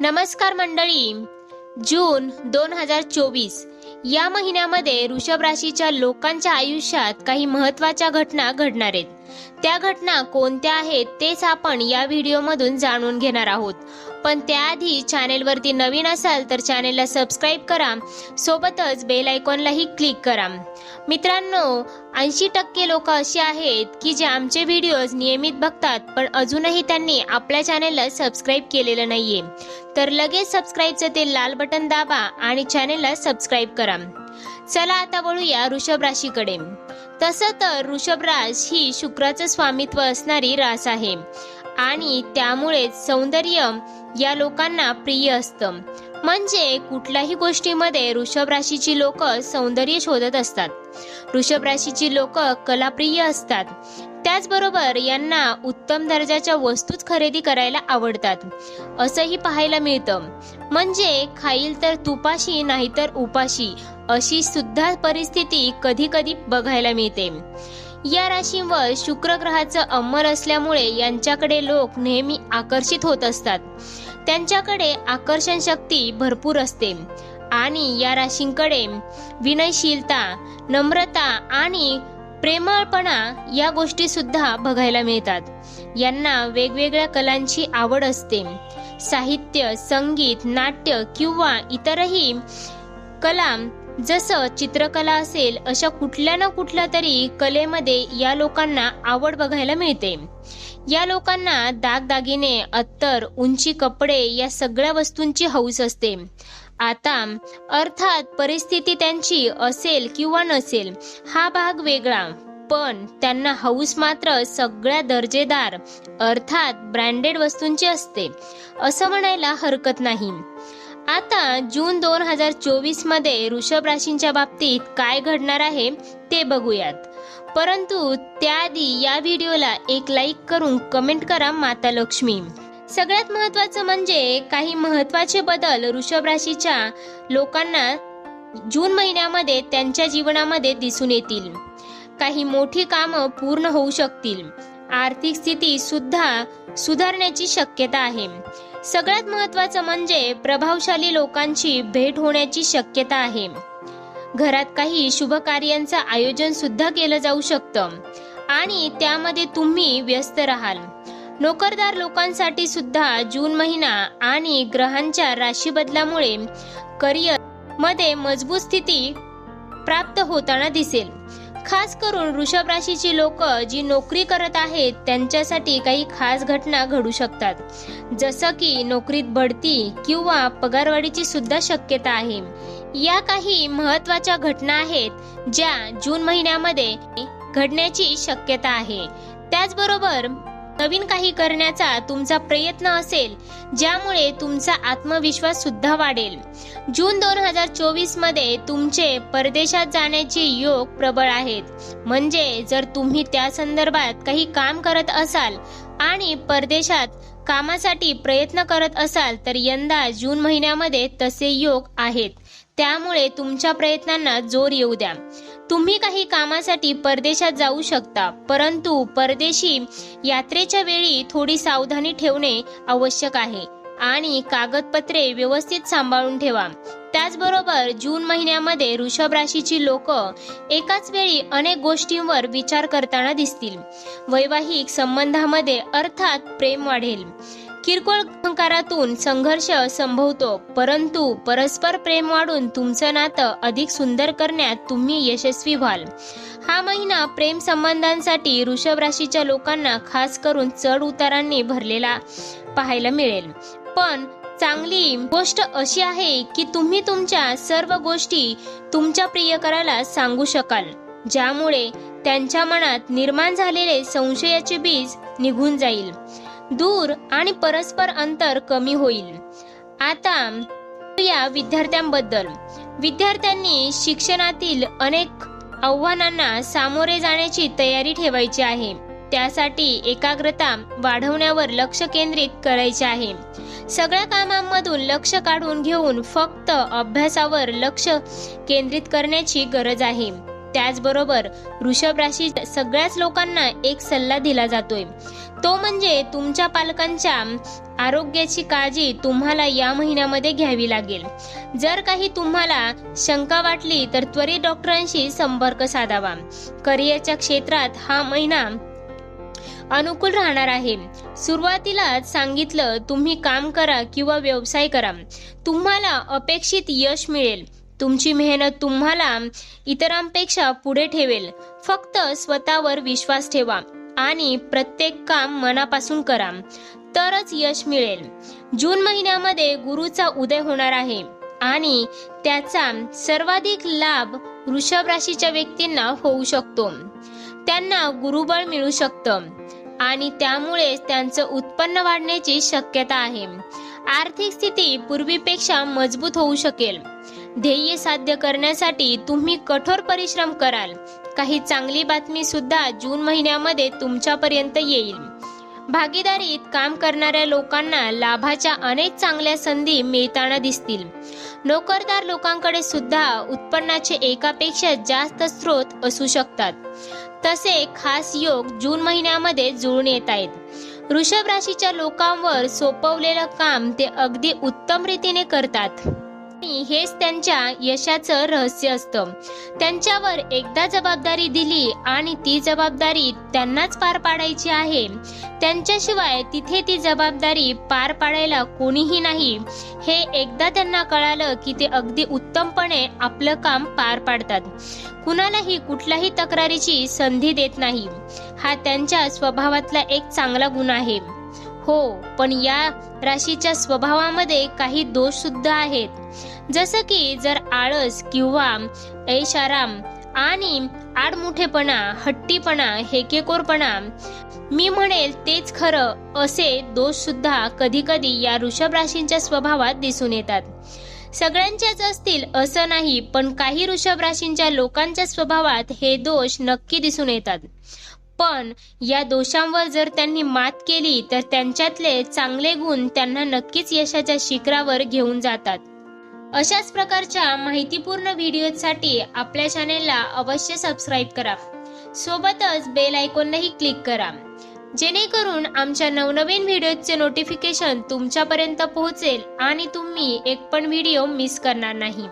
नमस्कार मंडळी. जून दोन हजार चोवीस. या महिन्यामध्ये वृषभ राशीच्या लोकांच्या आयुष्यात काही महत्त्वाच्या घटना घडणार आहेत. त्या घटना कोणत्या आहेत तेच आपण या व्हिडिओमधून जाणून घेणार आहोत. पण त्याआधी चॅनेलवरती नवीन असाल तर चॅनेलला सबस्क्राईब करा. सोबतच बेल आयकॉनलाही क्लिक करा. मित्रांनो ऐंशी टक्के लोक अशी आहेत की जे आमचे व्हिडिओज नियमित बघतात पण अजूनही त्यांनी आपल्या चॅनेलला सबस्क्राईब केलेलं नाहीये. तर लगेच सबस्क्राईबचं ते लाल बटन दाबा आणि चॅनेलला सबस्क्राईब करा. चला आता वळूया ऋषभ राशीकडे. तसं तर ऋषभराज ही शुक्राचं स्वामित्व असणारी रास आहे. आणि त्यामुळेच सौंदर्य या लोकांना प्रिय असतं. म्हणजे कुठल्याही गोष्टीमध्ये वृषभ राशीची लोक सौंदर्य शोधत असतात. वृषभ राशीची लोक कलाप्रिय असतात. त्याचबरोबर यांना उत्तम दर्जाच्या वस्तूच खरेदी करायला आवडतात. असंही पाहायला मिळतं. म्हणजे खाईल तर तुपाशी नाहीतर उपाशी अशी सुद्धा परिस्थिती कधी कधी बघायला मिळते. या राशींवर शुक्र ग्रहाचं अंमल असल्यामुळे यांच्याकडे लोक नेहमी आकर्षित होत असतात. त्यांच्याकडे आकर्षण शक्ती भरपूर असते. आणि या राशींकडे विनयशीलता नम्रता आणि प्रेमळपणा या गोष्टी सुद्धा बघायला मिळतात. यांना वेगवेगळ्या कलांची आवड असते. साहित्य संगीत नाट्य किंवा इतरही कला जसं चित्रकला असेल अशा कुठल्या ना कुठल्या तरी कलेमध्ये या लोकांना आवड बघायला मिळते. या लोकांना दागदागिने अत्तर उंची कपडे या सगळ्या वस्तूंची हौस असते. आता अर्थात परिस्थिती त्यांची असेल किंवा नसेल हा भाग वेगळा. पण त्यांना हौस मात्र सगळ्या दर्जेदार अर्थात ब्रँडेड वस्तूंची असते. असं म्हणायला हरकत नाही. आता जून दोन हजार चोवीसमध्ये ऋषभ राशींच्या बाबतीत काय घडणार आहे ते बघूयात. परंतु त्याआधी या व्हिडिओला एक लाईक करून कमेंट करा माता लक्ष्मी. सगळ्यात महत्वाचं म्हणजे काही महत्त्वाचे बदल वृषभ राशीच्या लोकांना जून महिन्यामध्ये त्यांच्या जीवनामध्ये दिसून येतील. काही मोठी कामं पूर्ण होऊ शकतील. आर्थिक स्थिती सुद्धा सुधारण्याची शक्यता आहे. सगळ्यात महत्वाचं म्हणजे प्रभावशाली लोकांची भेट होण्याची शक्यता आहे. घरात काही शुभ कार्यांचं आयोजन सुद्धा केलं जाऊ शकतं. आणि त्यामध्ये तुम्ही व्यस्त राहाल. नोकरदार लोकांसाठी सुद्धा जून महिना आणि ग्रहांच्या राशी बदलामुळे करिअरमध्ये मजबूत स्थिती प्राप्त होताना दिसेल. खास करून वृषभ राशीची लोक जी नोकरी करत आहेत त्यांच्यासाठी काही खास घटना घडू शकतात. जसं की नोकरीत बढती किंवा पगारवाढीची सुद्धा शक्यता आहे. या काही महत्त्वाच्या घटना आहेत ज्या जून महिन्यामध्ये घडण्याची शक्यता आहे. त्याचबरोबर नवीन काही करण्याचा तुमचा प्रयत्न असेल ज्यामुळे तुमचा आत्मविश्वास सुद्धा वाढेल. जून दोन हजार चोवीसमध्ये तुमचे परदेशात जाण्याचे योग प्रबळ आहेत. म्हणजे जर तुम्ही त्या संदर्भात काही काम करत असाल आणि परदेशात कामासाठी प्रयत्न करत असाल तर यंदा जून महिन्यामध्ये तसे योग आहेत. त्यामुळे तुमच्या प्रयत्नांना जोर येऊ द्या. तुम्ही काही कामासाठी परदेशात जाऊ शकता परंतु परदेशी यात्रेच्या वेळी थोडी सावधानी ठेवणे आवश्यक आहे आणि कागदपत्रे व्यवस्थित सांभाळून ठेवा. त्याचबरोबर जून महिन्यामध्ये वृषभ राशीची लोक एकाच वेळी अनेक गोष्टींवर विचार करताना दिसतील. वैवाहिक संबंधामध्ये अर्थात प्रेम वाढेल. किरकोळ अहंकारातून संघर्ष संभवतो परंतु परस्पर प्रेम वाढून तुमचं नातं अधिक सुंदर करण्यात तुम्ही यशस्वी व्हाल. हा महिना प्रेम संबंधांसाठी वृषभ राशीच्या लोकांना खास करून चढ उतारांनी भरलेला पाहायला मिळेल. पण चांगली गोष्ट अशी आहे की तुम्ही तुमच्या सर्व गोष्टी तुमच्या प्रियकराला सांगू शकाल ज्यामुळे त्यांच्या मनात निर्माण झालेले संशयाचे बीज निघून जाईल. दूर आणि परस्पर अंतर कमी होईल. आता या विद्यार्थ्यांबद्दल. विद्यार्थ्यांनी शिक्षणातील अनेक आव्हानांना सामोरे जाण्याची तयारी ठेवायची आहे. त्यासाठी एकाग्रता वाढवण्यावर लक्ष केंद्रित करायचे आहे. सगळ्या कामांमधून लक्ष काढून घेऊन फक्त अभ्यासावर लक्ष केंद्रित करण्याची गरज आहे. त्याचबरोबर वृषभ राशी सगळ्याच लोकांना एक सल्ला दिला जातोय. तो म्हणजे तुमच्या पालकांच्या आरोग्याची काळजी तुम्हाला या महिन्यामध्ये घ्यावी लागेल. जर काही तुम्हाला शंका वाटली तर त्वरित डॉक्टरांशी संपर्क साधावा. करिअरच्या क्षेत्रात हा महिना अनुकूल राहणार आहे. सुरुवातीलाच सांगितलं तुम्ही काम करा किंवा व्यवसाय करा. तुम्हाला अपेक्षित यश मिळेल. तुमची मेहनत तुम्हाला इतरांपेक्षा पुढे ठेवेल. फक्त स्वतःवर विश्वास ठेवा आणि प्रत्येक काम मनापासून करा. तरच यश मिळेल. जून महिन्यामध्ये गुरुचा उदय होणार आहे आणि त्याचा सर्वाधिक लाभ वृषभ राशीच्या व्यक्तींना होऊ शकतो. त्यांना गुरुबळ मिळू शकतं आणि त्यामुळे त्यांचं उत्पन्न वाढण्याची शक्यता आहे. आर्थिक स्थिती पूर्वीपेक्षा मजबूत होऊ शकेल. ध्येय साध्य करण्यासाठी तुम्ही कठोर परिश्रम कराल. काही चांगली बातमी सुद्धा जून महिन्यामध्ये तुमच्यापर्यंत येईल. भागीदारीत काम करणाऱ्या लोकांना लाभाच्या अनेक चांगल्या संधी मिळताना दिसतील. नोकरदार लोकांकडे सुद्धा उत्पन्नाचे एकापेक्षा जास्त स्रोत असू शकतात. तसे खास योग जून महिन्यामध्ये जुळून येत आहेत. वृषभ राशीच्या लोकांवर सोपवलेलं काम ते अगदी उत्तम रीतीने करतात. हेच त्यांच्या यशाचं रहस्य असतं. त्यांच्यावर एकदा जबाबदारी दिली आणि ती जबाबदारी त्यांनाच पार पाडायची आहे. त्यांच्याशिवाय तिथे ती जबाबदारी पार पाडायला कोणीही नाही. हे एकदा त्यांना कळालं की ते अगदी उत्तमपणे आपलं काम पार पाडतात. कुणालाही कुठल्याही तक्रारीची संधी देत नाही. हा त्यांच्या स्वभावातला एक चांगला गुण आहे. हो पण या राशीच्या स्वभावामध्ये काही दोष सुद्धा आहेत. जसं की जर आळस किंवा ऐशाराम आणि आडमुठेपणा हट्टीपणा हेकेकोरपणा मी म्हणेल तेच खरं असे दोष सुद्धा कधी कधी या वृषभ राशींच्या स्वभावात दिसून येतात. सगळ्यांच्याच असतील असं नाही पण काही वृषभ राशींच्या लोकांच्या स्वभावात हे दोष नक्की दिसून येतात. पण या दोषांवर जर त्यांनी मात केली तर त्यांच्यातले चांगले गुण त्यांना नक्कीच यशाच्या शिखरावर घेऊन जातात. अशाच प्रकारच्या माहितीपूर्ण व्हिडिओसाठी आपल्या चॅनेलला अवश्य सबस्क्राईब करा. सोबतच बेल आयकॉनलाही क्लिक करा. जेणेकरून आमच्या नवनवीन व्हिडिओचे नोटिफिकेशन तुमच्यापर्यंत पोहोचेल आणि तुम्ही एक पण व्हिडिओ मिस करणार नाही.